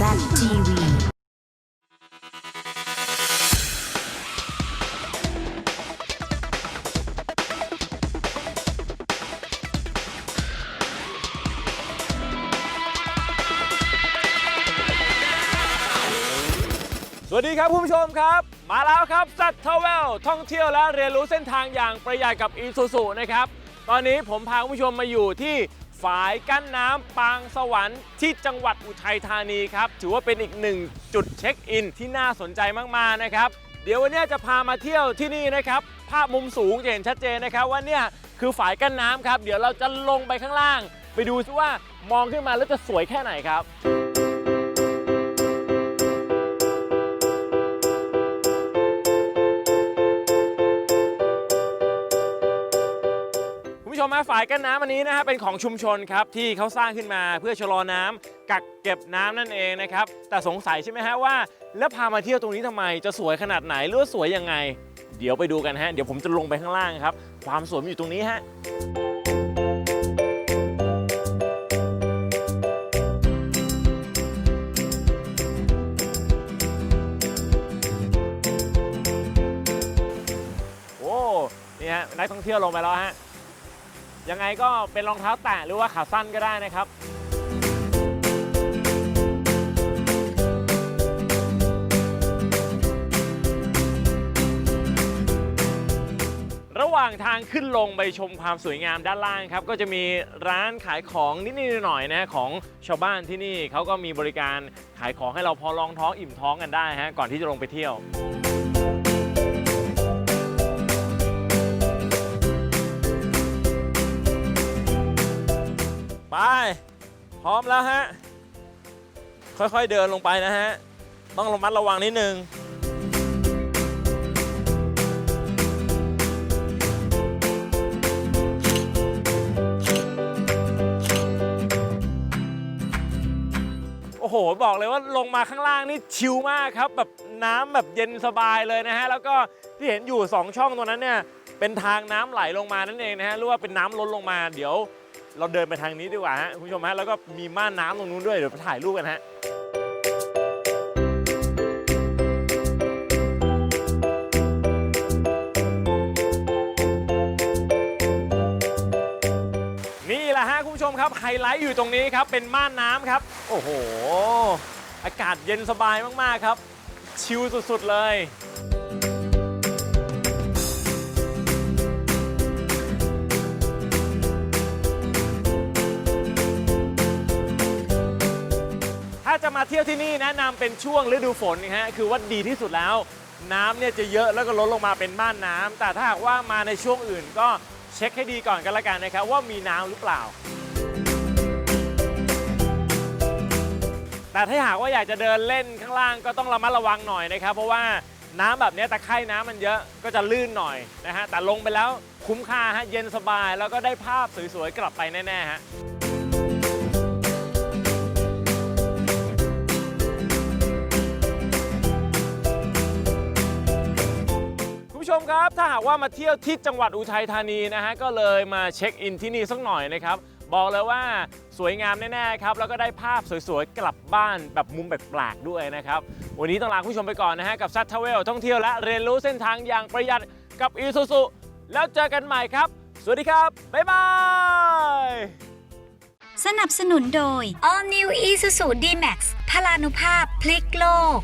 ZTV สวัสดีครับคุณผู้ชมครับ มาแล้วครับสัตว์ทเวลท่องเที่ยวและเรียนรู้เส้นทางอย่างประหยัดกับอีซูซูนะครับ ตอนนี้ผมพาคุณผู้ชมมาอยู่ที่ ฝายกั้นน้ำปางสวรรค์ที่จังหวัดอุทัยธานีครับ ถือว่าเป็นอีกหนึ่งจุดเช็คอินที่น่าสนใจมาก ๆ นะครับ เดี๋ยววันนี้จะพามาเที่ยวที่นี่นะครับ ภาพมุมสูงจะเห็นชัดเจนนะครับว่าเนี่ยคือฝายกั้นน้ำครับ เดี๋ยวเราจะลงไปข้างล่าง ไปดูซิว่ามองขึ้นมาแล้วจะสวยแค่ไหนครับ ผู้ชมมาฝ่ายกั้นน้ำอันนี้นะฮะเป็นของชุมชนครับที่เขาสร้างขึ้นมาเพื่อชะลอน้ำกักเก็บน้ำนั่นเองนะครับแต่สงสัยใช่ไหมฮะว่า แล้วพามาเที่ยวตรงนี้ทำไมจะสวยขนาดไหนหรือว่าสวยยังไง เดี๋ยวไปดูกันฮะเดี๋ยวผมจะลงไปข้างล่างครับความสวยมันอยู่ตรงนี้ฮะ โอ้นี่ฮะนักท่องเที่ยวลงไปแล้วฮะ ยังไงก็เป็นรองเท้าแตะหรือว่าขาสั้นก็ได้นะครับ ระหว่างทางขึ้นลงไปชมความสวยงามด้านล่างครับ ก็จะมีร้านขายของนิดๆหน่อยๆนะของชาวบ้านที่นี่เขาก็มีบริการขายของให้เราพอรองท้องอิ่มท้องกันได้ฮะก่อนที่จะลงไปเที่ยว ไป พร้อมแล้วฮะ ค่อยๆเดินลงไปนะฮะ ต้องระมัดระวังนิดนึงโอ้โห บอกเลยว่าลงมาข้างล่างนี่ชิลมากครับ แบบน้ำแบบเย็นสบายเลยนะฮะ แล้วก็ที่เห็นอยู่ 2 ช่องตรงนั้นเนี่ย เป็นทางน้ำไหลลงมานั่นเองนะฮะหรือว่าเป็นน้ำล้นลงมาเดี๋ยว เราเดินไปทางนี้ดีกว่าฮะคุณผู้ชมฮะแล้วก็มีม่านน้ำตรงนู้นด้วยเดี๋ยวไปถ่ายรูปกันฮะนี่แหละฮะคุณผู้ชมครับไฮไลท์อยู่ตรงนี้ครับเป็นม่านน้ำครับ โอ้โห อากาศเย็นสบายมากๆครับ ชิลสุดๆเลยาจะมาเที่ยวที่นี่แนะนำเป็นช่วงฤดูฝนนะฮะคือว่าดีที่สุดแล้ว น้ำเนี่ยจะเยอะแล้วก็ลดลงมาเป็นม่านน้ำแต่ถ้าหากว่ามาในช่วงอื่นก็เช็คให้ดีก่อนกันละกันนะครับว่ามีน้ำหรือเปล่า แต่ถ้าหากว่าอยากจะเดินเล่นข้างล่างก็ต้องระมัดระวังหน่อยนะครับ เพราะว่าน้ำแบบนี้ตะไคร่น้ำมันเยอะก็จะลื่นหน่อยนะฮะแต่ลงไปแล้วคุ้มค่าฮะเย็นสบายแล้วก็ได้ภาพสวยๆกลับไปแน่ๆฮะ ผู้ชมครับ ถ้าหากว่ามาเที่ยวที่จังหวัดอุทัยธานีนะฮะก็เลยมาเช็คอินที่นี่สักหน่อยนะครับบอกเลยว่าสวยงามแน่ๆครับแล้วก็ได้ภาพสวยๆ กลับบ้านแบบมุมแปลกๆด้วยนะครับ วันนี้ต้องลาคุณผู้ชมไปก่อนนะฮะกับซัตทเวลท่องเที่ยวและเรียนรู้เส้นทางอย่างประหยัดกับอีซูซูแล้วเจอกันใหม่ครับ สวัสดีครับ บ๊ายบาย สนับสนุนโดย All New Isuzu D-Max พลานุภาพพลิกโลก